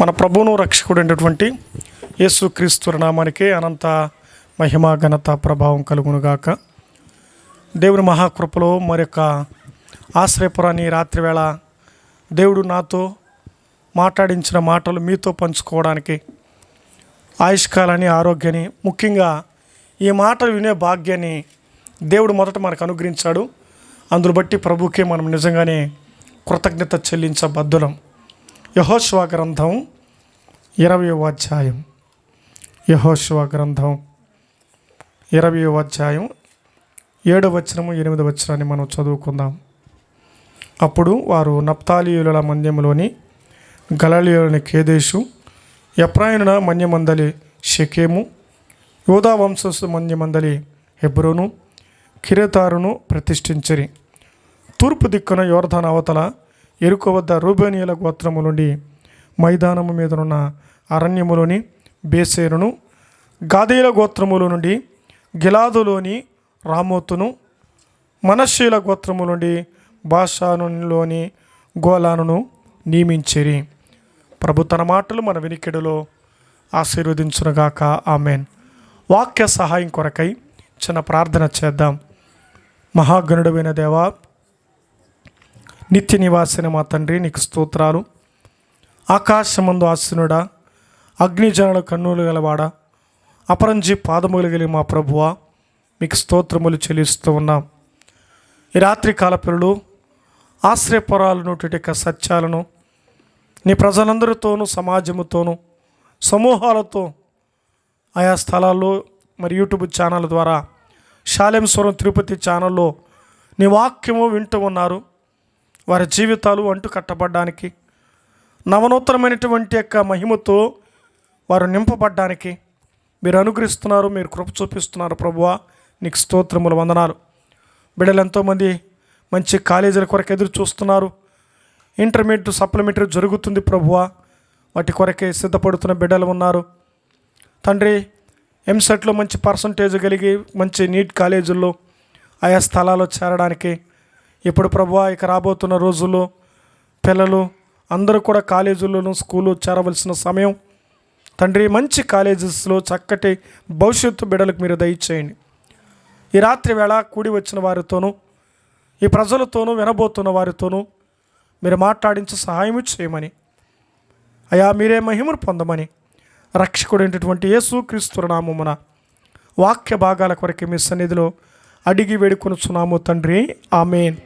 మన ప్రభువును రక్షకుడైనటువంటి యేసు క్రీస్తు నామానికి అనంత మహిమ ఘనత ప్రభావం కలుగునుగాక. దేవుని మహాకృపలో మరొక ఆశ్రయపురాన్ని రాత్రివేళ దేవుడు నాతో మాట్లాడించిన మాటలు మీతో పంచుకోవడానికి ఆయుష్కాలాన్ని ఆరోగ్యాన్ని ముఖ్యంగా ఈ మాటలు వినే భాగ్యాన్ని దేవుడు మొదట మనకు అనుగ్రహించాడు. అందును బట్టి ప్రభుకే మనం నిజంగానే కృతజ్ఞత చెల్లించబద్దులం. యహోశ్వ గ్రంథం ఇరవై అధ్యాయం. యహోశ్వ గ్రంథం ఇరవై అధ్యాయం ఏడవ వచనము ఎనిమిది వచనాన్ని మనం చదువుకుందాం. అప్పుడు వారు నప్తాలీయుల మన్యములోని గలలియులని కేదేశు ఎప్రాయనున మన్యమందలి షకేము యోధా వంశస్సు మన్యమందలి హెబ్రోను కిరతారును ప్రతిష్ఠించరి. తూర్పు దిక్కున యోర్ధన అవతల ఎరుక వద్ద రూబేనియల గోత్రము నుండి మైదానము మీదనున్న అరణ్యములోని బేసేరును గాదేల గోత్రముల నుండి గిలాదులోని రామోతును మనశీల గోత్రము నుండి భాషానులోని గోలాను నియమించిరి. ప్రభు తన మాటలు మన వినికిడిలో ఆశీర్వదించునుగాక. ఆమెన్. వాక్య సహాయం కొరకై చిన్న ప్రార్థన చేద్దాం. మహాగణుడమైన దేవా నిత్య నివాసిన మా తండ్రి నీకు స్తోత్రాలు. ఆకాశమందు ఆసనుడా అగ్నిజనుల కన్నులు గలవాడా అపరంజి పాదములు కలిగి మా ప్రభువా మీకు స్తోత్రములు చెల్లిస్తూ ఉన్నాం. ఈ రాత్రి కాల పిల్లలు ఆశ్రయపురాలను సత్యాలను నీ ప్రజలందరితోనూ సమాజముతోనూ సమూహాలతో ఆయా స్థలాల్లో మరి యూట్యూబ్ ఛానల్ ద్వారా శాలెంస్వరం తిరుపతి ఛానల్లో నీ వాక్యము వింటూ ఉన్నారు. వారి జీవితాలు అంటు కట్టబడ్డానికి నవనూతనమైనటువంటి యొక్క మహిమతో వారు నింపబడ్డానికి మీరు అనుగ్రహిస్తున్నారు మీరు కృప చూపిస్తున్నారు ప్రభువా. నీకు స్తోత్రములు వందనాలు. బిడ్డలు ఎంతోమంది మంచి కాలేజీల కొరకు ఎదురు చూస్తున్నారు. ఇంటర్మీడియట్ సప్లిమెంటరీ జరుగుతుంది ప్రభువా. వాటి కొరకే సిద్ధపడుతున్న బిడ్డలు ఉన్నారు. తండ్రి ఎంసెట్లో మంచి పర్సంటేజ్ కలిగి మంచి నీట్ కాలేజీల్లో ఆయా స్థలాల్లో చేరడానికి ఇప్పుడు ప్రభు ఇక రాబోతున్న రోజుల్లో పిల్లలు అందరూ కూడా కాలేజీల్లోనూ స్కూలు చేరవలసిన సమయం. తండ్రి మంచి కాలేజెస్లో చక్కటి భవిష్యత్తు బిడ్డలకు మీరు దయచేయండి. ఈ రాత్రి వేళ కూడి వచ్చిన వారితోనూ ఈ ప్రజలతోనూ వినబోతున్న వారితోనూ మీరు మాట్లాడించి సహాయం చేయమని. అయా మీరే మహిమను పొందమని రక్షకుడైనటువంటి యేసు క్రీస్తు నామమున వాక్య భాగాల కొరకు మీ సన్నిధిలో అడిగి వేడుకొనుచున్నాము తండ్రి. ఆమెన్.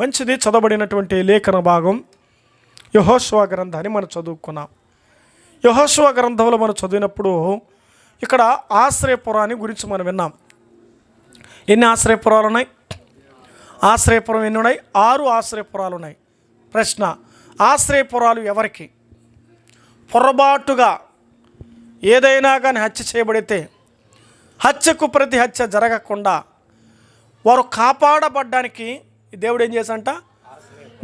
మంచిది చదవబడినటువంటి లేఖన భాగం యహోస్వ గ్రంథాన్ని మనం చదువుకున్నాం. యహోస్వ గ్రంథంలో మనం చదివినప్పుడు ఇక్కడ ఆశ్రయపురాన్ని గురించి మనం విన్నాం. ఎన్ని ఆశ్రయపురాలు ఉన్నాయి ఆశ్రయపురం ఎన్ని ఉన్నాయి? ఆరు ఆశ్రయపురాలు ఉన్నాయి ప్రశ్న ఆశ్రయపురాలు ఎవరికి? పొరపాటుగా ఏదైనా కానీ హత్య చేయబడితే హత్యకు ప్రతి హత్య జరగకుండా వారు కాపాడబడ్డానికి దేవుడు ఏం చేసంట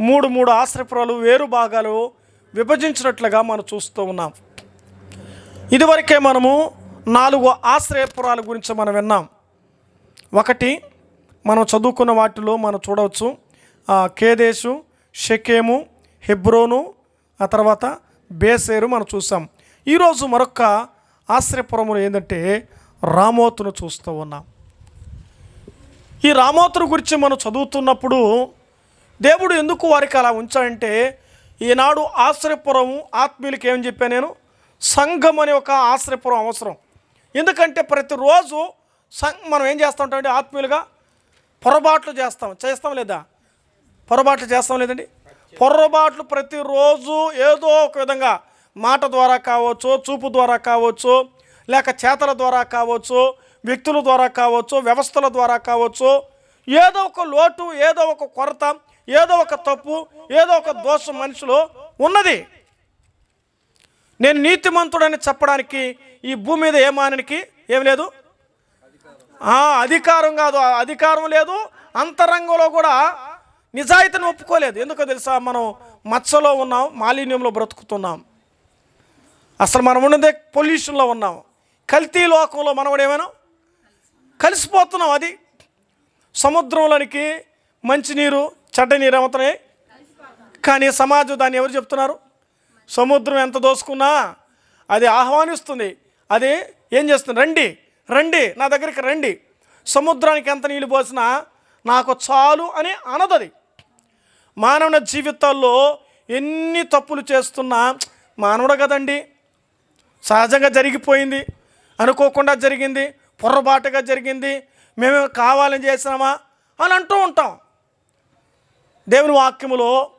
మూడు మూడు ఆశ్రయపురాలు వేరు భాగాలు విభజించినట్లుగా మనం చూస్తూ ఉన్నాం. ఇదివరకే మనము నాలుగు ఆశ్రయపురాల గురించి మనం విన్నాం. ఒకటి మనం చదువుకున్న వాటిలో మనం చూడవచ్చు. ఆ, కేదేశు షకేము హెబ్రోను ఆ తర్వాత బేసేరు మనం చూసాం. ఈరోజు మరొక ఆశ్రయపురములు ఏంటంటే రామోతును చూస్తూ ఉన్నాం. ఈ రామోతుని గురించి మనం చదువుతున్నప్పుడు దేవుడు ఎందుకు వారికి అలా ఉంచాడంటే ఈనాడు ఆశ్రయపురం ఆత్మీయులకి ఏమని చెప్పాను నేను? సంఘం అనే ఒక ఆశ్రయపురం అవసరం. ఎందుకంటే ప్రతిరోజు సం మనం ఏం చేస్తూ ఉంటామంటే ఆత్మీయులుగా పొరపాట్లు చేస్తాం. చేస్తాం లేదా? పొరపాట్లు చేస్తాం లేదండి? పొరపాట్లు ప్రతిరోజు ఏదో ఒక విధంగా మాట ద్వారా కావచ్చు చూపు ద్వారా కావచ్చు లేక చేతల ద్వారా కావచ్చు వ్యక్తుల ద్వారా కావచ్చు వ్యవస్థల ద్వారా కావచ్చు ఏదో ఒక లోటు ఏదో ఒక కొరత ఏదో ఒక తప్పు ఏదో ఒక దోషం మనిషిలో ఉన్నది. నేను నీతిమంతుడని చెప్పడానికి ఈ భూమి మీద ఏమానికి ఏం లేదు? అధికారం కాదు. అధికారం లేదు. అంతరంగంలో కూడా నిజాయితీని ఒప్పుకోలేదు. ఎందుకో తెలుసా? మనం మచ్చలో ఉన్నాం మాలిన్యంలో బ్రతుకుతున్నాం. అసలు మనం ఉన్నదే పొల్యూషన్లో ఉన్నాం. కల్తీ లోకంలో మనం కూడా ఏమైనా? కలిసిపోతున్నాం అది. సముద్రంలోనికి మంచినీరు చెడ్డ నీరు ఏమవుతున్నాయి? కానీ సమాజం దాన్ని ఎవరు చెప్తున్నారు? సముద్రం ఎంత దోసుకున్నా అది ఆహ్వానిస్తుంది. అది ఏం చేస్తుంది? రండి రండి నా దగ్గరికి రండి. సముద్రానికి ఎంత నీళ్ళు పోసినా నాకు చాలు అని అనదది. మానవుని జీవితాల్లో ఎన్ని తప్పులు చేస్తున్నా మానవుడు కదండి. సహజంగా జరిగిపోయింది. అనుకోకుండా జరిగింది. పొరపాటుగా జరిగింది మేమే కావాలని చేసినామా అని అంటూ ఉంటాం. దేవుని వాక్యములో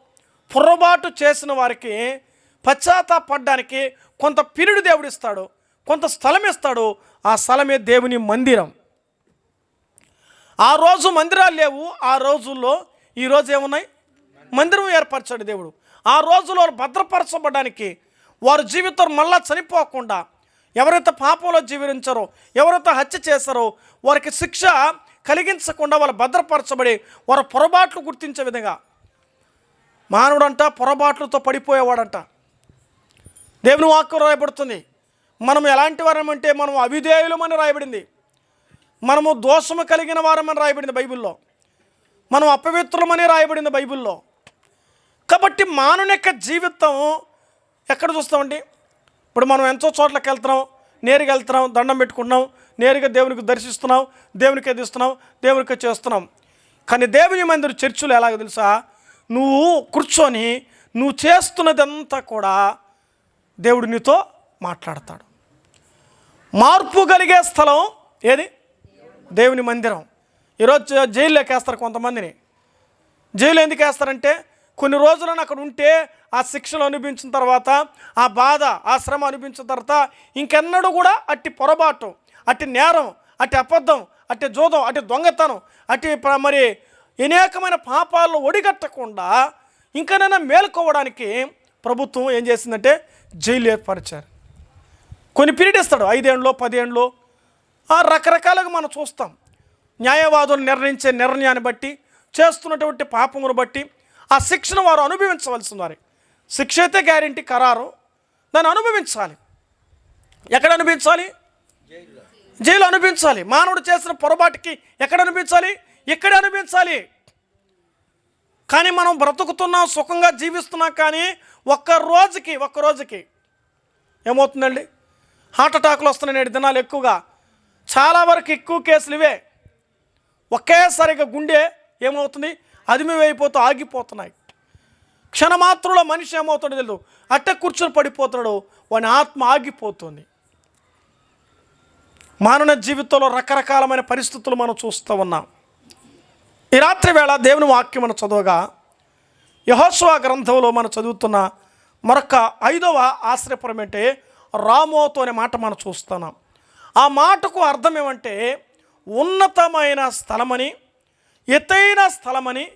పొరపాటు చేసిన వారికి పశ్చాత్తాపడడానికి కొంత పిరుడు దేవుడు ఇస్తాడు కొంత స్థలం ఇస్తాడు ఆ స్థలమే దేవుని మందిరం. ఆ రోజు మందిరాలు లేవు ఆ రోజుల్లో ఈ రోజు ఏమున్నాయి? మందిరం ఏర్పరచాడు దేవుడు. ఆ రోజులో భద్రపరచబడడానికి వారి జీవితం మళ్ళా చనిపోకుండా ఎవరైతే పాపంలో జీవించారో ఎవరైతే హత్య చేస్తారో వారికి శిక్ష కలిగించకుండా వాళ్ళు భద్రపరచబడి వారి పొరపాట్లు గుర్తించే విధంగా. మానవుడంట పొరపాట్లతో పడిపోయేవాడంట. దేవుని వాక్యం రాయబడుతుంది. మనం ఎలాంటి వారమంటే మనం అవిధేయులమని రాయబడింది. మనము దోషము కలిగిన వారమని రాయబడింది బైబిల్లో. మనం అపవిత్రులమని రాయబడింది బైబిల్లో. కాబట్టి మానవుని యొక్క జీవితం ఎక్కడ చూస్తామండి? ఇప్పుడు మనం ఎంతో చోట్లకి వెళ్తున్నాం నేరుగా వెళ్తున్నాం దండం పెట్టుకుంటున్నాం నేరుగా దేవునికి దర్శిస్తున్నాం దేవునికి ఎదిస్తున్నాం దేవునికి చేస్తున్నాం. కానీ దేవుని మందిర చర్చిలు ఎలాగ తెలుసా? నువ్వు కూర్చొని నువ్వు చేస్తున్నదంతా కూడా దేవుడు నీతో మాట్లాడతాడు. మార్పు కలిగే స్థలం ఏది? దేవుని మందిరం. ఈరోజు జైల్లోకి వేస్తారు కొంతమందిని. జైలు ఎందుకు వేస్తారంటే కొన్ని రోజులను అక్కడ ఉంటే ఆ శిక్షలు అనుభవించిన తర్వాత ఆ బాధ ఆ శ్రమ అనుభవించిన తర్వాత ఇంకెన్నడూ కూడా అట్టి పొరపాటు అట్టి నేరం అట్టి అబద్ధం అట్టి జోదం అట్టి దొంగతనం అట్టి మరి అనేకమైన పాపాలను ఒడిగట్టకుండా ఇంకనైనా మేలుకోవడానికి ప్రభుత్వం ఏం చేసిందంటే జైలు ఏర్పరిచారు. కొన్ని పీరియడ్ ఇస్తాడు ఐదేండ్లో పదేండ్లో. ఆ రకరకాలుగా మనం చూస్తాం. న్యాయవాదులు నిర్ణయించే నిర్ణయాన్ని బట్టి చేస్తున్నటువంటి పాపమును బట్టి ఆ శిక్షను వారు అనుభవించవలసి వారి శిక్ష అయితే గ్యారంటీ ఖరారు. దాన్ని అనుభవించాలి. ఎక్కడ అనుభవించాలి? జైలు అనుభవించాలి. మానవుడు చేసిన పొరపాటుకి ఎక్కడ అనిపించాలి ఇక్కడే అనిపించాలి కానీ మనం బ్రతుకుతున్నాం సుఖంగా జీవిస్తున్నాం కానీ ఒక్క రోజుకి ఒక్క రోజుకి ఏమవుతుందండి? హార్ట్ అటాక్లు వస్తున్నాయి నేటి దినాలు ఎక్కువగా. చాలా వరకు ఎక్కువ కేసులు ఇవే. ఒకేసారిగా గుండె ఏమవుతుంది? అదిమివైపోతూ ఆగిపోతున్నాయి. క్షణమాత్రంలో మనిషి ఏమవుతాడో తెలియదు అట్ట కూర్చొని పడిపోతాడో వాని ఆత్మ ఆగిపోతుంది. మానవ జీవితంలో రకరకాలమైన పరిస్థితులు మనం చూస్తూ ఉన్నాం. ఈ రాత్రి వేళ దేవుని వాక్యం మనం చదవగా యహోస్వ గ్రంథంలో మనం చదువుతున్న మరొక ఐదవ ఆశ్రయపురం అంటే రామోతో అనే మాట మనం చూస్తున్నాం. ఆ మాటకు అర్థం ఏమంటే ఉన్నతమైన స్థలమని ఎత్తైన స్థలమని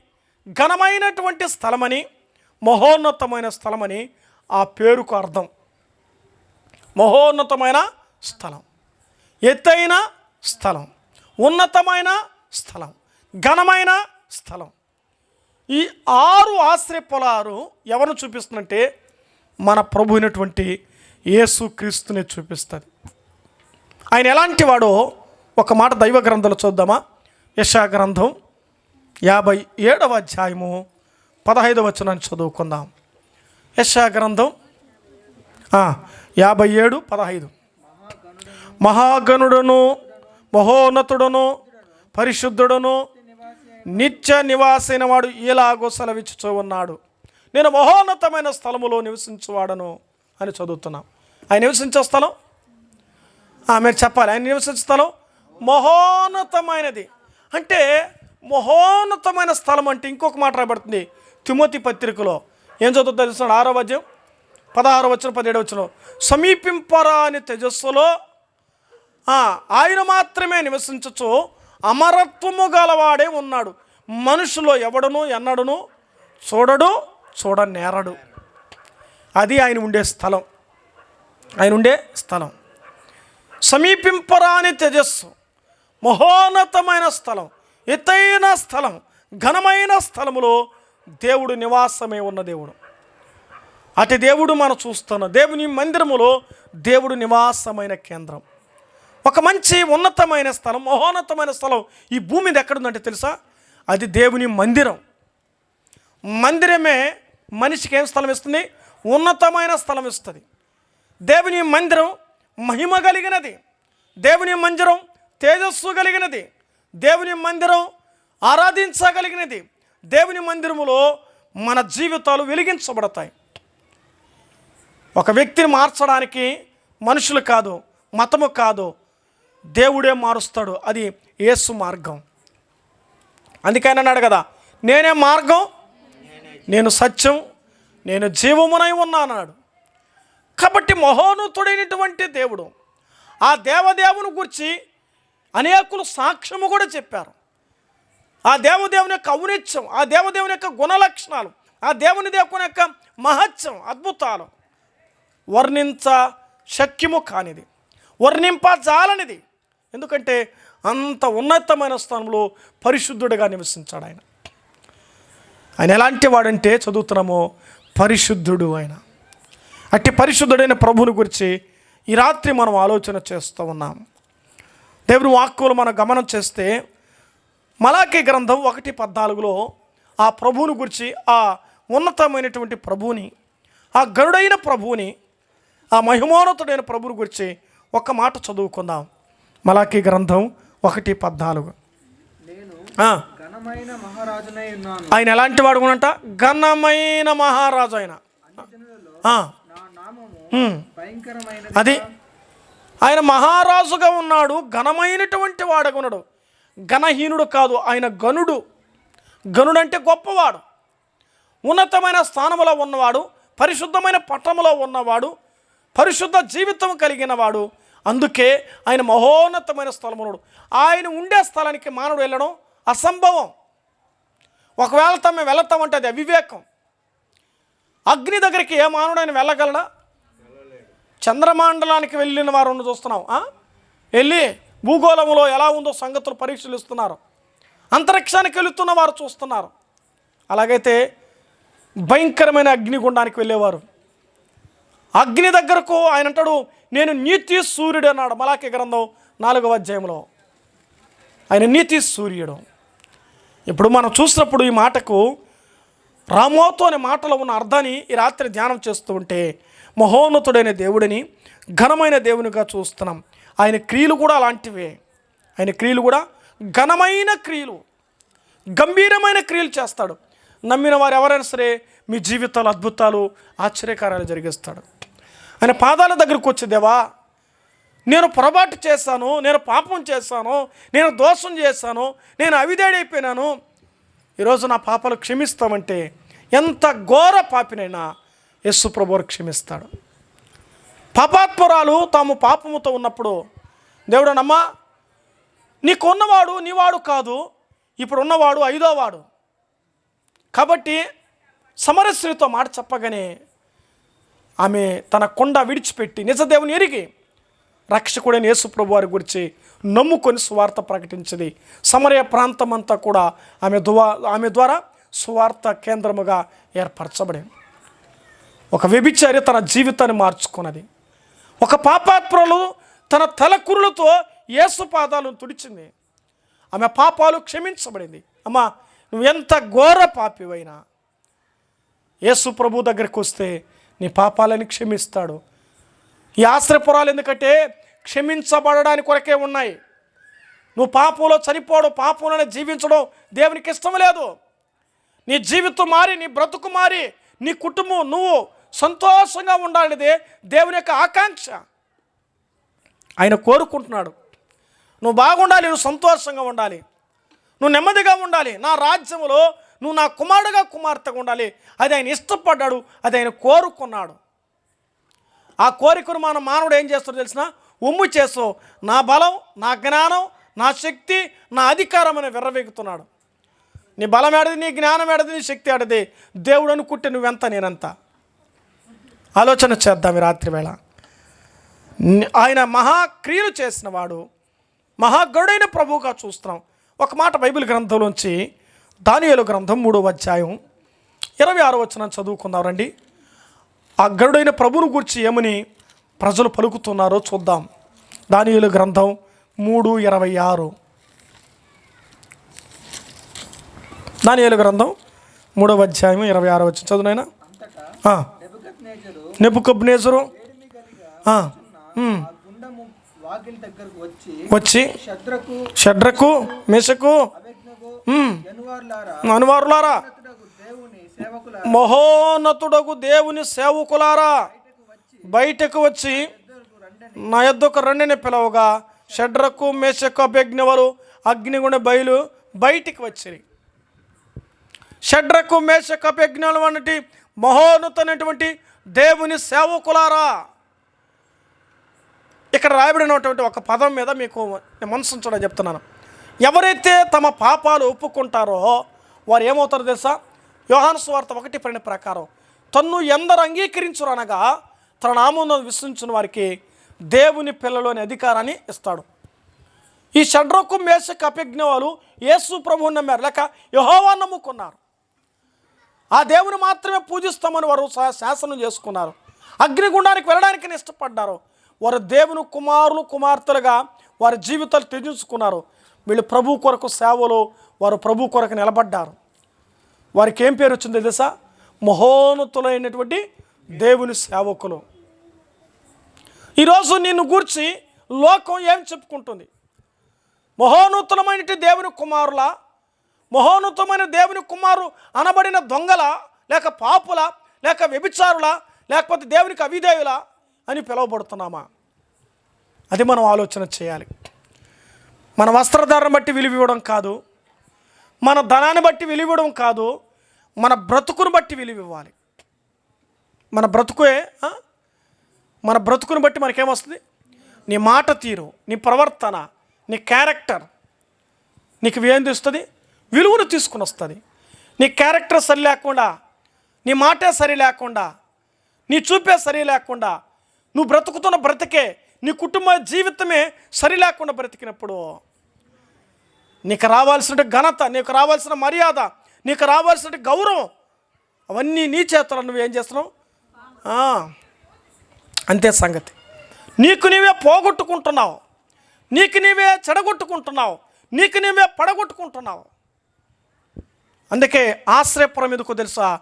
ఘనమైనటువంటి స్థలమని మహోన్నతమైన స్థలమని ఆ పేరుకు అర్థం. మహోన్నతమైన స్థలం. ఎత్తైన స్థలం. ఉన్నతమైన స్థలం. ఘనమైన స్థలం. ఈ ఆరు ఆశ్రయ పొలాలు ఎవరు చూపిస్తుందంటే మన ప్రభు అయినటువంటి యేసు క్రీస్తుని చూపిస్తుంది. ఆయన ఎలాంటి వాడో ఒక మాట దైవ గ్రంథాలు చూద్దామా? యశా గ్రంథం యాభై ఏడవ అధ్యాయము పదహైదవ వచనాన్ని చదువుకుందాం. యశా గ్రంథం యాభై ఏడు పదహైదు. మహాగణుడును మహోన్నతుడును పరిశుద్ధుడును నిత్య నివాసైన వాడు ఇలాగో సెలవిచ్చుచూ ఉన్నాడు. నేను మహోన్నతమైన స్థలములో నివసించువాడను అని చదువుతున్నాం. ఆయన నివసించే స్థలం? మీరు చెప్పాలి. ఆయన నివసించే స్థలం మహోన్నతమైనది. అంటే మహోన్నతమైన స్థలం అంటే ఇంకొక మాట రాబడుతుంది తిమోతి పత్రికలో ఏం చదువుతుంది తెలుస్తున్నాడు ఆరో వద్యం పదహారు వచ్చిన పదిహేడు వచ్చిన సమీపింపరాని తేజస్సులో ఆయన మాత్రమే నివసించచ్చు. అమరత్వము గలవాడే ఉన్నాడు. మనుషులో ఎవడను ఎన్నడను చూడడు చూడనేరడు. అది ఆయన ఉండే స్థలం. ఆయన ఉండే స్థలం. సమీపింపరాని తేజస్సు. మహోన్నతమైన స్థలం. ఎత్తైన స్థలం ఘనమైన స్థలములో దేవుడు నివాసమే ఉన్న దేవుడు. అటు దేవుడు మనం చూస్తున్న దేవుని మందిరములో దేవుడు నివాసమైన కేంద్రం. ఒక మంచి ఉన్నతమైన స్థలం మహోన్నతమైన స్థలం ఈ భూమి మీద ఎక్కడుందంటే తెలుసా? అది దేవుని మందిరం. మందిరమే మనిషికి ఏం స్థలం ఇస్తుంది? ఉన్నతమైన స్థలం ఇస్తుంది. దేవుని మందిరం మహిమ కలిగినది. దేవుని మందిరం తేజస్సు కలిగినది. దేవుని మందిరం ఆరాధించగలిగినది. దేవుని మందిరములో మన జీవితాలు వెలిగించబడతాయి. ఒక వ్యక్తిని మార్చడానికి మనుషులు కాదు మతము కాదు దేవుడే మారుస్తాడు. అది యేసు మార్గం. అందుకని అన్నాడు కదా నేనే మార్గం నేను సత్యం నేను జీవమునై ఉన్నానన్నాడు కాబట్టి మహోన్నతుడైనటువంటి దేవుడు ఆ దేవదేవుని గురించి అనేకులు సాక్ష్యము కూడా చెప్పారు. ఆ దేవదేవుని యొక్క ఔనిత్యం ఆ దేవదేవుని యొక్క గుణలక్షణాలు ఆ దేవుని దేవుని యొక్క మహత్యం అద్భుతాలు వర్ణించ శక్యము కానిది వర్ణింప జాలనిది. ఎందుకంటే అంత ఉన్నతమైన స్థానంలో పరిశుద్ధుడిగా నివసించాడు ఆయన. ఆయన ఎలాంటి వాడంటే చదువుతున్నామో పరిశుద్ధుడు ఆయన. అట్టి పరిశుద్ధుడైన ప్రభువుని గురించి ఈ రాత్రి మనం ఆలోచన చేస్తూ ఉన్నాం. దేవుని వాక్కులు మనం గమనం చేస్తే మలాకి గ్రంథం ఒకటి పద్నాలుగులో ఆ ప్రభువుని గురించి ఆ ఉన్నతమైనటువంటి ప్రభువుని ఆ గరుడైన ప్రభువుని ఆ మహిమోన్నతుడైన ప్రభువుని గురించి ఒక మాట చదువుకుందాం. మలాకి గ్రంథం ఒకటి పద్నాలుగు. ఆయన ఎలాంటి వాడు అంట ఘనమైన మహారాజు ఆయన. అది ఆయన మహారాజుగా ఉన్నాడు ఘనమైనటువంటి వాడుగా ఉన్నాడు. ఘనహీనుడు కాదు ఆయన గనుడు. గనుడంటే గొప్పవాడు. ఉన్నతమైన స్థానములో ఉన్నవాడు పరిశుద్ధమైన పట్టణంలో ఉన్నవాడు పరిశుద్ధ జీవితం కలిగిన వాడు అందుకే ఆయన మహోన్నతమైన స్థలమునుడు ఆయన ఉండే స్థలానికి మానవుడు వెళ్ళడం అసంభవం. ఒకవేళ తమ వెళతామంటే అది అవివేకం. అగ్ని దగ్గరికి ఏ మానవుడు ఆయన వెళ్ళగలడా? చంద్రమండలానికి వెళ్ళిన వారు చూస్తున్నాం వెళ్ళి భూగోళంలో ఎలా ఉందో సంగతులు పరీక్షలు ఇస్తున్నారు అంతరిక్షానికి వెళుతున్న వారు చూస్తున్నారు. అలాగైతే భయంకరమైన అగ్నిగుండానికి వెళ్ళేవారు. అగ్ని దగ్గరకు ఆయన అంటాడు నేను నీతి సూర్యుడు అన్నాడు మలాకి గ్రంథం నాలుగవ అధ్యాయంలో. ఆయన నీతి సూర్యుడు. ఇప్పుడు మనం చూసినప్పుడు ఈ మాటకు రామోతో అనే మాటలో ఉన్న అర్థాన్ని ఈ రాత్రి ధ్యానం చేస్తూ ఉంటే మహోన్నతుడైన దేవుడిని ఘనమైన దేవునిగా చూస్తున్నాం. ఆయన క్రియలు కూడా అలాంటివే. ఆయన క్రియలు కూడా ఘనమైన క్రియలు. గంభీరమైన క్రియలు చేస్తాడు. నమ్మిన వారు ఎవరైనా సరే మీ జీవితాలు అద్భుతాలు ఆశ్చర్యకార్యాలు జరిగిస్తాడు. ఆయన పాదాల దగ్గరకు వచ్చే దేవా నేను పొరపాటు చేశాను నేను పాపం చేశాను నేను దోషం చేశాను నేను అవిదేడైపోయినాను ఈరోజు నా పాపాలు క్షమిస్తామంటే ఎంత ఘోర పాపినైనా యస్సు ప్రభువారు క్షమిస్తాడు. పాపాత్మురాలు తాము పాపముతో ఉన్నప్పుడు దేవుడు నమ్మా నీకున్నవాడు నీవాడు కాదు ఇప్పుడు ఉన్నవాడు ఐదోవాడు. కాబట్టి సమరస్త్రితో మాట చెప్పగానే ఆమె తన కొండ విడిచిపెట్టి నిజదేవుని ఎరిగి రక్షకుడైన యేసుప్రభు వారి గురించి నమ్ముకొని సువార్త ప్రకటించింది. సమరయ ప్రాంతం అంతా కూడా ఆమె దువా ఆమె ద్వారా సువార్త కేంద్రముగా ఏర్పరచబడింది. ఒక వ్యభిచారి తన జీవితాన్ని మార్చుకున్నది. ఒక పాపాత్మలు తన తలకురులతో యేసు పాదాలను తుడిచింది. ఆమె పాపాలు క్షమించబడింది. అమ్మా నువ్వు ఎంత ఘోర పాపివైనా. యేసు ప్రభు దగ్గరికి వస్తే నీ పాపాలని క్షమిస్తాడు. ఈ ఆశ్రయపురాలు ఎందుకంటే క్షమించబడడానికి కొరకే ఉన్నాయి. నువ్వు పాపంలో చనిపోవడం పాపంలోనే జీవించడం దేవునికి ఇష్టం లేదు. నీ జీవితం మారి నీ బ్రతుకు మారి నీ కుటుంబం నువ్వు సంతోషంగా ఉండాలనేదే దేవుని యొక్క ఆకాంక్ష. ఆయన కోరుకుంటున్నాడు. నువ్వు బాగుండాలి నువ్వు సంతోషంగా ఉండాలి. నువ్వు నెమ్మదిగా ఉండాలి. నా రాజ్యంలో నువ్వు నా కుమారుడుగా కుమార్తెగా ఉండాలి. అది ఆయన ఇష్టపడ్డాడు అది ఆయన కోరుకున్నాడు. ఆ కోరికను మన మానవుడు ఏం చేస్తాడు తెలిసిన? ఉమ్ము చేస్తూ నా బలం నా జ్ఞానం నా శక్తి నా అధికారం అని విర్రవీగుతున్నాడు. నీ బలం ఏడది నీ జ్ఞానం ఏడది నీ శక్తి ఏడది? దేవుడు అనుకుంటే నువ్వెంత నేనంతా? ఆలోచన చేద్దాం ఈ రాత్రి ఆయన మహాక్రియలు చేసిన వాడు మహాగరుడైన ప్రభువుగా చూస్తున్నాం. ఒక మాట బైబిల్ గ్రంథంలోంచి దానియలు గ్రంథం మూడవ అధ్యాయం ఇరవై ఆరో వచ్చిన చదువుకుందాం రండి. ఆ గరుడైన ప్రభువును గురించి ఏమని ప్రజలు పలుకుతున్నారో చూద్దాం. దానియేలు గ్రంథం మూడు ఇరవై ఆరు. దానియేలు గ్రంథం మూడవ అధ్యాయం ఇరవై ఆరో వచ్చిన చదువునైనా దగ్గరకు వచ్చి షడ్రకు మెషకు అనువారులారా ఉన్నతుడగు దేవుని సేవకులారా. బయటకు వచ్చి నా యొద్దకు రండిని పిలవగా షడ్రకు మేషకు అభిజ్ఞవలు అగ్నిగుణ బయలు బయటికి వచ్చి షడ్రకు మేషకు అభిజ్ఞలు వంటి మహోన్నతమైనటువంటి దేవుని సేవకులారా. ఇక్కడ రాయబడినటువంటి ఒక పదం మీద మీకు నేను చెప్తున్నాను. ఎవరైతే తమ పాపాలు ఒప్పుకుంటారో వారు ఏమవుతారో తెలుసా? యోహాను స్వార్థ ఒకటి పడిన ప్రకారం తన్ను ఎందరు అంగీకరించురు అనగా తన నామంలో విశ్వించిన వారికి దేవుని పిల్లలోని అధికారాన్ని ఇస్తాడు. ఈ షడ్రకు మేష కపిజ్ఞ వాళ్ళు యేసు ప్రభువు నమ్మారు. లేక యహోవా నమ్ముకున్నారు. ఆ దేవుని మాత్రమే పూజిస్తామని వారు శాసనం చేసుకున్నారు. అగ్నిగుండానికి వెళ్ళడానికి ఇష్టపడ్డారు. వారు దేవుని కుమారులు కుమార్తెలుగా వారి జీవితాలు త్యజించుకున్నారు. వీళ్ళు ప్రభు కొరకు సేవలు వారు ప్రభు కొరకు నిలబడ్డారు. వారికి ఏం పేరు వచ్చింది తెలుసా? మహోన్నతులైనటువంటి దేవుని సేవకులు. ఈరోజు నిన్ను గూర్చి లోకం ఏం చెప్పుకుంటుంది? మహోన్నతులమైనటువంటి దేవుని కుమారుల మహోన్నతమైన దేవుని కుమారు అనబడిన దొంగల లేక పాపుల లేక వ్యభిచారుల లేకపోతే దేవునికి అవిధేయుల అని పిలువబడుతున్నామా? అది మనం ఆలోచన చేయాలి. మన వస్త్రధారణ బట్టి విలువివ్వడం కాదు మన ధనాన్ని బట్టి విలువివ్వడం కాదు మన బ్రతుకును బట్టి విలువివ్వాలి మన బ్రతుకే మన బ్రతుకుని బట్టి మనకేమొస్తుంది నీ మాట తీరు నీ ప్రవర్తన నీ క్యారెక్టర్ నీకు వేందిస్తుంది విలువను తీసుకుని వస్తుంది. నీ క్యారెక్టర్ సరి లేకుండా నీ మాటే సరి లేకుండా నీ చూపే సరి లేకుండా నువ్వు బ్రతుకుతున్న బ్రతికే నీ కుటుంబ జీవితమే సరి లేకుండా బ్రతికినప్పుడు నీకు రావాల్సిన ఘనత నీకు రావాల్సిన మర్యాద నీకు రావాల్సిన గౌరవం అవన్నీ నీ చేతుల్లో నువ్వు ఏం చేస్తున్నావు? అంతే సంగతి. నీకు నీవే పోగొట్టుకుంటున్నావు. నీకు నీవే చెడగొట్టుకుంటున్నావు. నీకు నీవే పడగొట్టుకుంటున్నావు. అందుకే ఆశ్రయపురం ఎందుకు తెలుసా?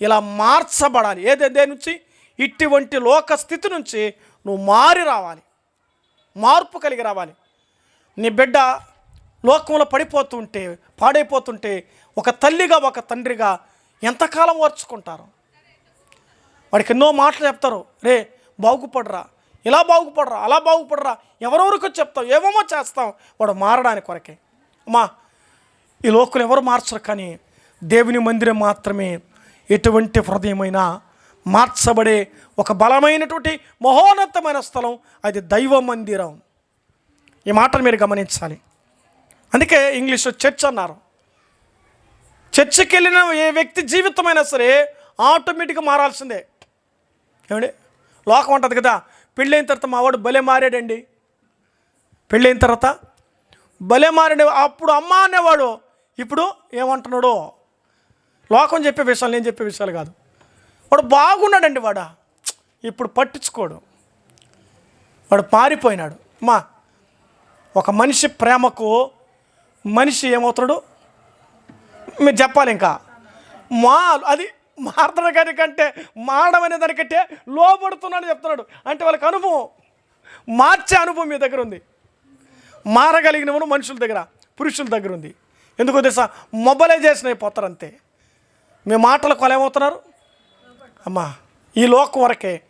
ఇలా మార్చబడాలి. ఏదే నుంచి? ఇటువంటి లోక స్థితి నుంచి నువ్వు మారి రావాలి. మార్పు కలిగి రావాలి. నీ బిడ్డ లోకంలో పడిపోతుంటే పాడైపోతుంటే ఒక తల్లిగా ఒక తండ్రిగా ఎంతకాలం ఓర్చుకుంటారు? వాడికి ఎన్నో మాటలు చెప్తారు. రే బాగుపడరా. ఇలా బాగుపడరా అలా బాగుపడరా. ఎవరెవరికో చెప్తావు? ఏమేమో చేస్తాం వాడు మారడానికి కొరకే. అమ్మా ఈ లోకులు ఎవరు మార్చరు కానీ దేవుని మందిరం మాత్రమే ఎటువంటి హృదయమైనా మార్చబడే ఒక బలమైనటువంటి మహోన్నతమైన స్థలం అది దైవ మందిరం. ఈ మాటను మీరు గమనించాలి. అందుకే ఇంగ్లీష్లో చర్చ్ అన్నారు. చర్చికి వెళ్ళిన ఏ వ్యక్తి జీవితమైనా సరే ఆటోమేటిక్గా మారాల్సిందే. ఏమండి? లోకం ఉంటుంది కదా పెళ్ళైన తర్వాత మా వాడు భలే మారాడండి. పెళ్ళైన తర్వాత భలే మారాడు. అప్పుడు అమ్మ అనేవాడు ఇప్పుడు ఏమంటున్నాడు? లోకం చెప్పే విషయాలు నేను చెప్పే విషయాలు కాదు. వాడు బాగున్నాడండి వాడా. ఇప్పుడు పట్టించుకోడు. వాడు పారిపోయినాడు. మా ఒక మనిషి ప్రేమకు మనిషి ఏమవుతాడు మీరు చెప్పాలి ఇంకా. మా అది మారడం గారి కంటే మారడం అనే దానికంటే లోపడుతున్నాడు చెప్తున్నాడు. అంటే వాళ్ళకి అనుభవం మార్చే అనుభవం మీ దగ్గర ఉంది. మారగలిగినవను మనుషుల దగ్గర పురుషుల దగ్గర ఉంది. ఎందుకో తెలుసా? మొబలైజేషన్ అయిపోతారు అంతే. మీ మాటలు కొలేమవుతున్నారు అమ్మా ఈ లోకం వరకే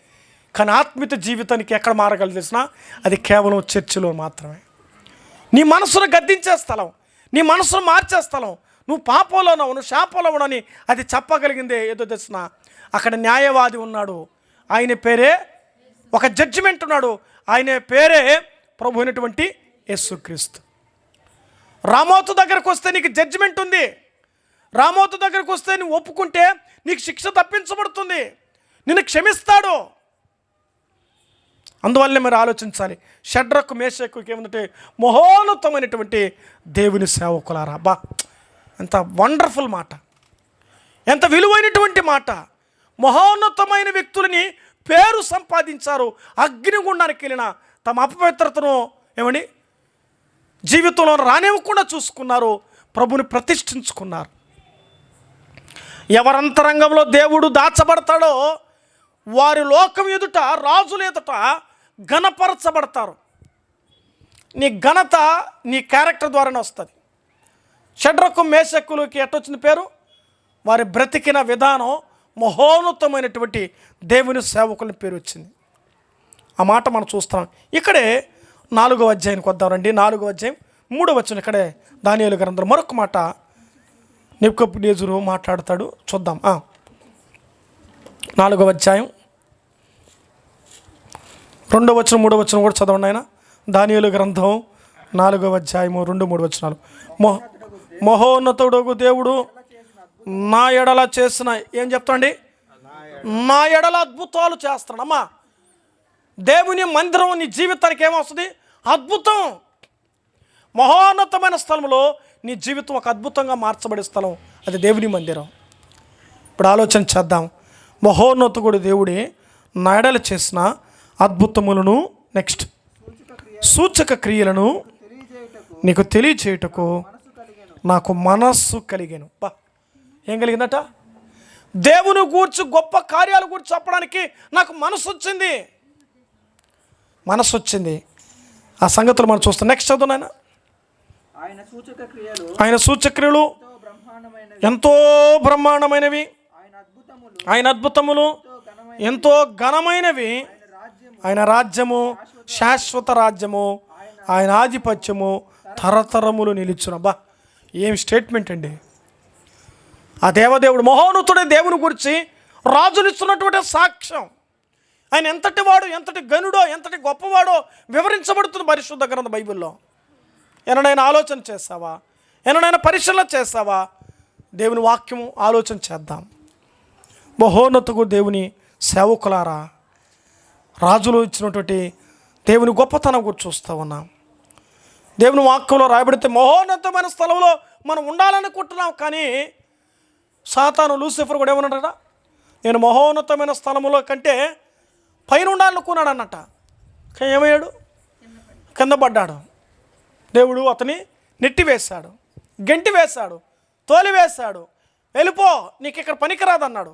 కానీ ఆత్మీయ జీవితానికి ఎక్కడ మారగలదు తెలిసినా అది కేవలం చర్చిలో మాత్రమే. నీ మనసును గద్దించే స్థలం నీ మనసును మార్చే స్థలం నువ్వు పాపంలో ఉన్నావు నువ్వు శాపంలో ఉన్నావు అది చెప్పగలిగిందే ఏదో తెలిసిన. అక్కడ న్యాయవాది ఉన్నాడు. ఆయన పేరే ఒక జడ్జిమెంట్ ఉన్నాడు. ఆయన పేరే ప్రభు అయినటువంటి యేసుక్రీస్తు. రామోతు దగ్గరకు వస్తే నీకు జడ్జిమెంట్ ఉంది. రామోతు దగ్గరకు వస్తే నువ్వు ఒప్పుకుంటే నీకు శిక్ష తప్పించబడుతుంది. నిన్ను క్షమిస్తాడు. అందువల్లనే మీరు ఆలోచించాలి. షడ్రకు మేషకు ఏమంటే మహోన్నతమైనటువంటి దేవుని సేవకులారా. బా ఎంత వండర్ఫుల్ మాట. ఎంత విలువైనటువంటి మాట. మహోన్నతమైన వ్యక్తులని పేరు సంపాదించారు. అగ్నిగుండానికి వెళ్ళిన తమ అపవిత్రతను ఏమని జీవితంలో రానివ్వకుండా చూసుకున్నారు. ప్రభుని ప్రతిష్ఠించుకున్నారు. ఎవరంతరంగంలో దేవుడు దాచబడతాడో వారి లోకం ఎదుట రాజుల ఎదుట ఘనపరచబడతారు. నీ ఘనత నీ క్యారెక్టర్ ద్వారానే వస్తుంది. షడ్రకు మేషక్కులకి ఎట్టొచ్చిన పేరు? వారి బ్రతికిన విధానం మహోన్నతమైనటువంటి దేవుని సేవకుల పేరు వచ్చింది. ఆ మాట మనం చూస్తాం ఇక్కడే నాలుగో అధ్యాయానికి వద్దామండి నాలుగో అధ్యాయం మూడో వచ్చిన ఇక్కడే. దానియాలు గ్రంథం మరొక మాట నిప్కపుడేజురు మాట్లాడతాడు. చూద్దాం. నాలుగవ నాలుగో అధ్యాయం. రెండవ వచ్చిన మూడవ వచ్చిన కూడా చదవండి ఆయన. దానియలు గ్రంథం నాలుగో అధ్యాయము రెండు మూడు వచనాలు. మొహ మహోన్నతుడు దేవుడు నా ఎడల చేసిన ఏం చెప్తాండి నా ఎడల అద్భుతాలు చేస్తాడమ్మా దేవుని మందిరం నీ జీవితానికి ఏమొస్తుంది? అద్భుతం. మహోన్నతమైన స్థలంలో నీ జీవితం ఒక అద్భుతంగా మార్చబడే స్థలం. అది దేవుని మందిరం. ఇప్పుడు ఆలోచన చేద్దాం. మహోన్నతుడు దేవుడే నాడల చేసిన అద్భుతములను నెక్స్ట్ సూచక క్రియలను నీకు తెలియచేయుటకు నాకు మనస్సు కలిగాను. బా ఏం కలిగిందట? దేవుని గూర్చి గొప్ప కార్యాలు గురించి చెప్పడానికి నాకు మనసు వచ్చింది. మనసు వచ్చింది. ఆ సంగతులు మనం చూస్తాం. నెక్స్ట్ చదువు ఆయన సూచక క్రియలు ఆయన సూచక్రియలు ఎంతో బ్రహ్మాండమైనవి. ఆయన అద్భుతములు ఎంతో ఘనమైన ఎంతో ఘనమైనవి. ఆయన రాజ్యము ఆయన రాజ్యము శాశ్వత రాజ్యము ఆయన ఆధిపత్యము తరతరములు నిలుచున. బా ఏం స్టేట్మెంట్ అండి. ఆ దేవదేవుడు మహోన్నతుడే దేవుని గురించి రాజునిస్తున్నటువంటి సాక్ష్యం. ఆయన ఎంతటి వాడు ఎంతటి గనుడో ఎంతటి గొప్పవాడో వివరించబడుతుంది పరిశుద్ధ గ్రంథ బైబిల్లో. ఎన్నడైనా ఆలోచన చేస్తావా? ఎన్నడైనా పరిశీలన చేస్తావా? దేవుని వాక్యము ఆలోచన చేద్దాం. మహోన్నతుకు దేవుని సేవకులారా రాజులు ఇచ్చినటువంటి దేవుని గొప్పతనం గురించి చూస్తూ ఉన్నాం. దేవుని వాక్యంలో రాయబడితే మహోన్నతమైన స్థలంలో మనం ఉండాలనుకుంటున్నాం కానీ సాతాను లూసిఫర్ కూడా ఏమన్నాడట? నేను మహోన్నతమైన స్థలంలో కంటే పైన ఉండాలనుకున్నాడు అన్నట ఏమయ్యాడు? కింద పడ్డాడు. దేవుడు అతని నెట్టివేశాడు గెంటి వేశాడు తోలివేశాడు. వెళ్ళిపో నీకు ఇక్కడ పనికిరాదన్నాడు.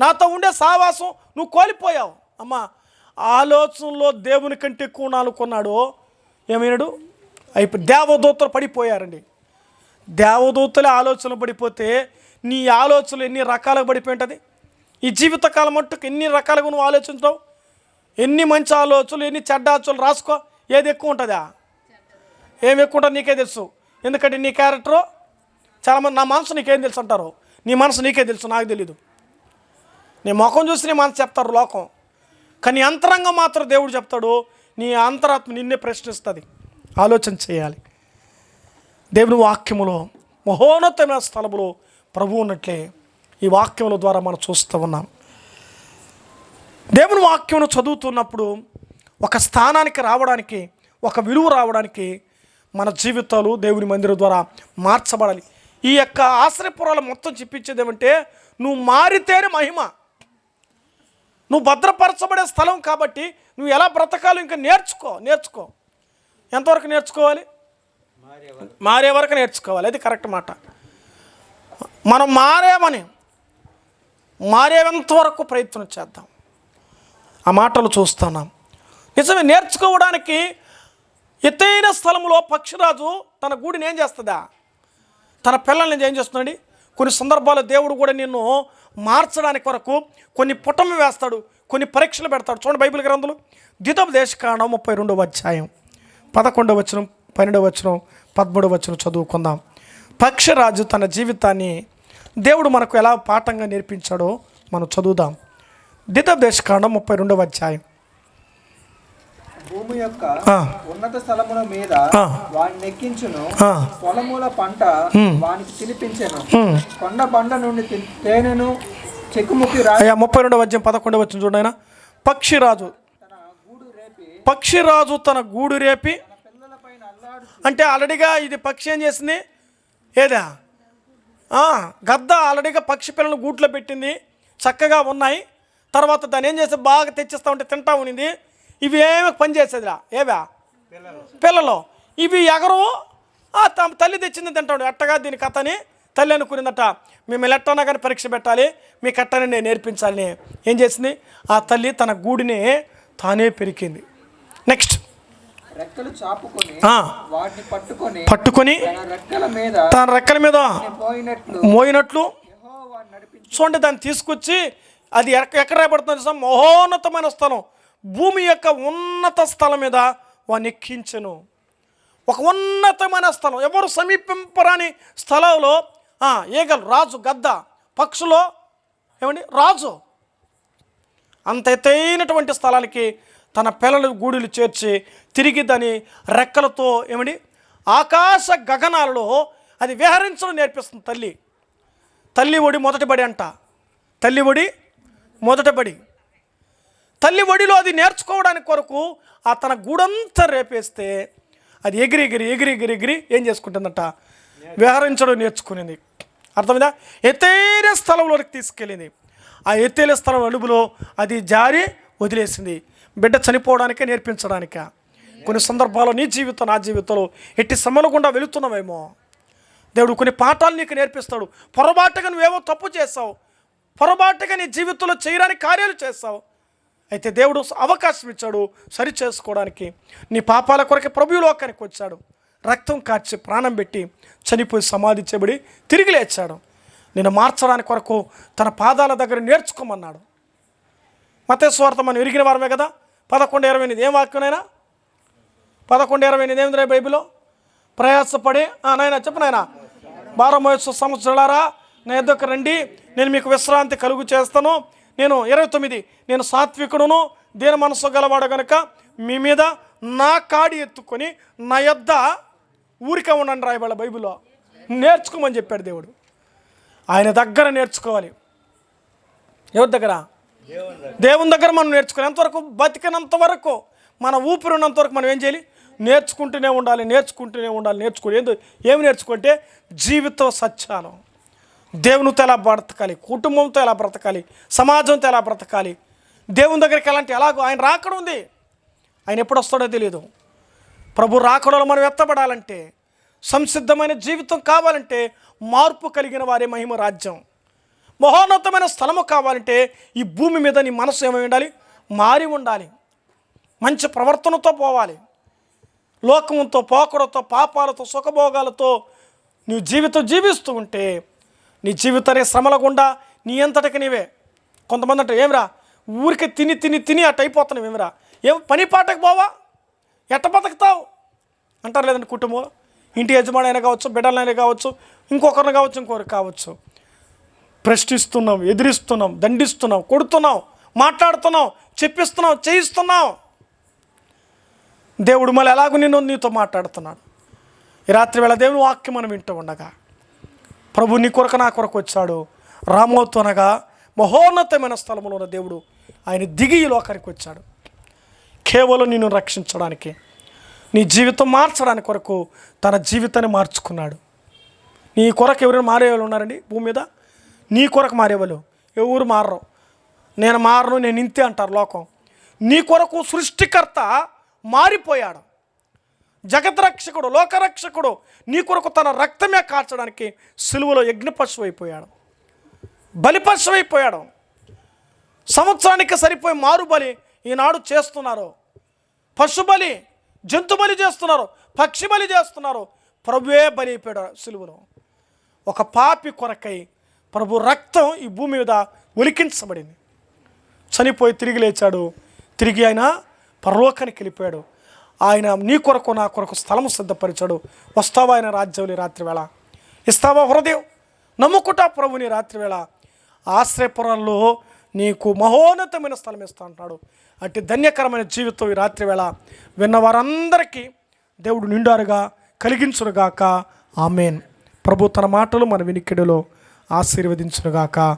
నాతో ఉండే సావాసం నువ్వు కోల్పోయావు. అమ్మా ఆలోచనలో దేవుని కంటే ఎక్కువ నాలుకున్నాడు ఏమైనాడు అయిపోయి దేవదూతలు పడిపోయారండి. దేవదూతలే ఆలోచనలు పడిపోతే నీ ఆలోచనలు ఎన్ని రకాలుగా పడిపోయి ఉంటుంది ఈ జీవితకాలం మట్టుకు ఎన్ని రకాలుగా నువ్వు ఆలోచించవు ఎన్ని మంచి ఆలోచనలు ఎన్ని చెడ్డ ఆలోచనలు రాసుకో ఏది ఎక్కువ ఉంటుందా? ఏమి ఎక్కువ నీకే తెలుసు. ఎందుకంటే నీ క్యారెక్టరు చాలామంది నా మనసు నీకేం తెలుసు అంటారు. నీ మనసు నీకే తెలుసు నాకు తెలీదు. నీ ముఖం చూసి నీ మనసు చెప్తారు లోకం. కానీ అంతరంగం మాత్రం దేవుడు చెప్తాడు నీ అంతరాత్మ నిన్నే ప్రశ్నిస్తుంది. ఆలోచన చేయాలి. దేవుని వాక్యములో మహోన్నతమైన స్థలములో ప్రభు ఉన్నట్లే ఈ వాక్యముల ద్వారా మనం చూస్తూ ఉన్నాం. దేవుని వాక్యమును చదువుతున్నప్పుడు ఒక స్థానానికి రావడానికి ఒక విలువ రావడానికి మన జీవితాలు దేవుని మందిరం ద్వారా మార్చబడాలి. ఈ యొక్క ఆశ్రయపురాలు మొత్తం చెప్పించేది ఏమంటే నువ్వు మారితేనే మహిమ. నువ్వు భద్రపరచబడే స్థలం కాబట్టి నువ్వు ఎలా బ్రతకాలో ఇంకా నేర్చుకో నేర్చుకో. ఎంతవరకు నేర్చుకోవాలి? మారే వరకు నేర్చుకోవాలి. అది కరెక్ట్ మాట. మనం మారేమని మారేంత వరకు ప్రయత్నం చేద్దాం. ఆ మాటలు చూస్తున్నాం. నిజమే నేర్చుకోవడానికి ఎత్తైన స్థలంలో పక్షిరాజు తన గూడిని ఏం చేస్తుందా? తన పిల్లల్ని ఏం చేస్తున్నాడు కొన్ని సందర్భాల్లో దేవుడు కూడా నిన్ను మార్చడానికి వరకు కొన్ని పుటమి వేస్తాడు కొన్ని పరీక్షలు పెడతాడు. చూడండి బైబిల్ గ్రంథులు ద్వితోపదేశ దేశకాండం ముప్పై రెండవ అధ్యాయం. పదకొండవ వచనం పన్నెండవ వచనం పదమూడవ వచనం చదువుకుందాం. పక్షిరాజు తన జీవితాన్ని దేవుడు మనకు ఎలా పాఠంగా నేర్పించాడో మనం చదువుదాం. ద్వితోపదేశ దేశకాండం ముప్పై రెండవ అధ్యాయం. భూమి యొక్క ఉన్నత స్థలముల మీద. వాడిని ఎక్కించును పొలముల పంట వానికి తినిపించెను. కొండ బండ నుండి తేనెను చెక్కుముక్కి రా అయ్యా ముప్పై రెండవ అధ్యాయం పదకొండవ వచ్చిన చూడండి ఆయన. పక్షిరాజు. పక్షిరాజు తన గూడు రేపి. అంటే ఆల్రెడీగా ఇది పక్షి ఏం చేసింది? ఏదా? ఆ, గద్ద ఆల్రెడీగా పక్షి పిల్లలు గూట్లో పెట్టింది. చక్కగా ఉన్నాయి. తర్వాత దాన్ని ఏం చేస్తే బాగా తెచ్చిస్తా ఉంటే తింటా ఉన్నింది ఇవి ఏమి పని చేసేదిరా? ఏవా? పిల్లలు. ఇవి ఎగరు తమ తల్లి తెచ్చింది తింటాడు. అట్టగా దీని కథని తల్లి అనుకునిందట. మేము ఎట్టన్నా కానీ పరీక్ష పెట్టాలి. మీ కట్టని నేను నేర్పించాలని ఏం చేసింది? ఆ తల్లి తన గూడిని తానే పెరికింది. నెక్స్ట్ పట్టుకొని తన రెక్కల మీద మోయినట్లు చూడండి దాన్ని తీసుకొచ్చి అది ఎక్క ఎక్కడ రాయబడుతుంది తెలుసా? మహోన్నతమైన స్థలం. భూమి యొక్క ఉన్నత స్థలం మీద వాడిని ఎక్కించెను. ఒక ఉన్నతమైన స్థలం. ఎవరు సమీపింపరాని స్థలంలో ఏగలు ఈగలు రాజు గద్ద పక్షులో ఏమండి? రాజు. అంత ఎత్తైనటువంటి స్థలానికి తన పిల్లల గూడులు చేర్చి తిరిగి దాని రెక్కలతో ఏమండి? ఆకాశ గగనాలలో అది విహరించడం నేర్పిస్తుంది తల్లి. తల్లి ఒడి మొదటి బడి అంట. తల్లి ఒడి మొదటి బడి. తల్లి ఒడిలో అది నేర్చుకోవడానికి కొరకు ఆ తన గూడంతా రేపేస్తే అది ఎగిరి ఎగిరి ఎగిరి ఎగిరి ఎగిరి ఏం చేసుకుంటుందంట? విహరించడం నేర్చుకునేది. అర్థమైందా? ఎత్తైన స్థలంలోకి తీసుకెళ్ళింది. ఆ ఎత్తైన స్థలం అడుగులో అది జారి వదిలేసింది. బిడ్డ చనిపోవడానికే నేర్పించడానిక. కొన్ని సందర్భాల్లో నీ జీవితం నా జీవితంలో ఎట్టి శ్రమల గుండా వెళుతున్నావేమో. దేవుడు కొన్ని పాఠాలు నీకు నేర్పిస్తాడు. పొరపాటుగా నువ్వేవో తప్పు చేస్తావు పొరపాటుగా నీ జీవితంలో చేయడానికి కార్యాలు చేస్తావు అయితే దేవుడు అవకాశం ఇచ్చాడు సరి చేసుకోవడానికి నీ పాపాల కొరకే ప్రభు లోకానికి వచ్చాడు. రక్తం కాచి ప్రాణం పెట్టి చనిపోయి సమాధి చేయబడి తిరిగి లేచాడు. నేను మార్చడానికి కొరకు తన పాదాల దగ్గర నేర్చుకోమన్నాడు. మతేశ్వార్థం మనం ఎరిగిన వారమే కదా? పదకొండు ఇరవై ఎనిమిది ఏం వాక్యనైనా పదకొండు ఇరవై ఎనిమిది ఏమింది బైబిల్లో? ప్రయాసపడి ఆ, నాయన చెప్పు నాయన. భారం వయస్సు సంవత్సరాలారా నా ఎద్దకు రండి నేను మీకు విశ్రాంతి కలుగు చేస్తాను. నేను ఇరవై తొమ్మిది. నేను సాత్వికుడును దీని మనసు గలవాడు గనుక మీ మీద నా కాడి ఎత్తుకొని నా యొద్ద ఊరికే ఉండండి రాయబడ బైబిల్లో. నేర్చుకోమని చెప్పాడు దేవుడు. ఆయన దగ్గర నేర్చుకోవాలి. ఎవరి దగ్గర? దేవుని దగ్గర మనం నేర్చుకోవాలి. ఎంతవరకు? బతికినంత వరకు. మన ఊపిరి ఉన్నంత వరకు మనం ఏం చేయాలి? నేర్చుకుంటూనే ఉండాలి నేర్చుకుంటూనే ఉండాలి నేర్చుకోవాలి. ఏందో ఏమి నేర్చుకుంటే? జీవిత సత్యాలు. దేవునితో ఎలా బ్రతకాలి? కుటుంబంతో ఎలా బ్రతకాలి? సమాజంతో ఎలా బ్రతకాలి? దేవుని దగ్గరికి ఎలాంటి ఎలాగో ఆయన రాకడం ఉంది. ఆయన ఎప్పుడు వస్తాడో తెలియదు ప్రభు రాకడలో మనం ఎత్తబడాలంటే సంసిద్ధమైన జీవితం కావాలంటే మార్పు కలిగిన వారే మహిమ రాజ్యం. మహోన్నతమైన స్థలము కావాలంటే ఈ భూమి మీద నీ మనసు ఏమై ఉండాలి? మారి ఉండాలి. మంచి ప్రవర్తనతో పోవాలి. లోకముతో పోకడతో పాపాలతో సుఖభోగాలతో నీ జీవితం జీవిస్తూ ఉంటే నీ జీవితాన్ని శ్రమల గుండా నీ అంతటికి నీవే. కొంతమంది అంటే ఏమిరా ఊరికి తిని తిని తిని అటు అయిపోతున్నావు ఏమిరా? ఏం పని పాటకు పోవా? ఎట్ట బతుకుతావు? అంటారు లేదండి కుటుంబం. ఇంటి యజమానైనా కావచ్చు బిడ్డలైనా కావచ్చు ఇంకొకరిని కావచ్చు ఇంకొకరికి కావచ్చు. ప్రశ్నిస్తున్నాం ఎదిరిస్తున్నాం దండిస్తున్నాం కొడుతున్నాం మాట్లాడుతున్నాం చెప్పిస్తున్నాం చేయిస్తున్నాం. దేవుడు మళ్ళీ ఎలాగో నిన్ను నీతో మాట్లాడుతున్నాడు. ఈ రాత్రి వేళ దేవుని వాక్యం మనం వింటూ ఉండగా ప్రభు నీ కొరకు నా కొరకు వచ్చాడు. రామోతోనగా మహోన్నతమైన స్థలంలో ఉన్న దేవుడు. ఆయన దిగి ఈ లోకానికి వచ్చాడు. కేవలం నిన్ను రక్షించడానికి నీ జీవితం మార్చడానికి కొరకు తన జీవితాన్ని మార్చుకున్నాడు. నీ కొరకు ఎవరైనా మారేవాళ్ళు ఉన్నారండి? భూమి మీద? నీ కొరకు మారేవాళ్ళు? ఎవరు మారరు? నేను మారను నేను ఇంతే అంటారు లోకం. నీ కొరకు సృష్టికర్త మారిపోయాడు. జగద్రక్షకుడు లోకరక్షకుడు నీ కొరకు తన రక్తమే కార్చడానికి సిలువలో యజ్ఞపశువు అయిపోయాడు బలిపశువు అయిపోయాడు సంవత్సరానికి సరిపోయి మారుబలి ఈనాడు చేస్తున్నారు. పశుబలి జంతు బలి చేస్తున్నారు. పక్షి బలి చేస్తున్నారు. ప్రభువే బలి అయిపోయాడు సిలువలో. ఒక పాపి కొరకై ప్రభు రక్తం ఈ భూమి మీద ఒలికించబడింది. చనిపోయి తిరిగి లేచాడు. తిరిగి ఆయన పరలోకానికి వెళ్ళిపోయాడు. ఆయన నీ కొరకు నా కొరకు స్థలము సిద్ధపరిచాడు. వస్తావా ఆయన రాజ్యం రాత్రి వేళ? ఇస్తావా హృదయం? నమ్ముకుట ప్రభుని రాత్రి వేళ. ఆశ్రయపురంలో నీకు మహోన్నతమైన స్థలం ఇస్తా అంటాడు. అట్టి ధన్యకరమైన జీవితం ఈ రాత్రి వేళ. విన్న వారందరికీ దేవుడు నిండారుగా కలిగించునుగాక. ఆమెన్. ప్రభు తన మాటలు మన వినికిడిలో ఆశీర్వదించునుగాక.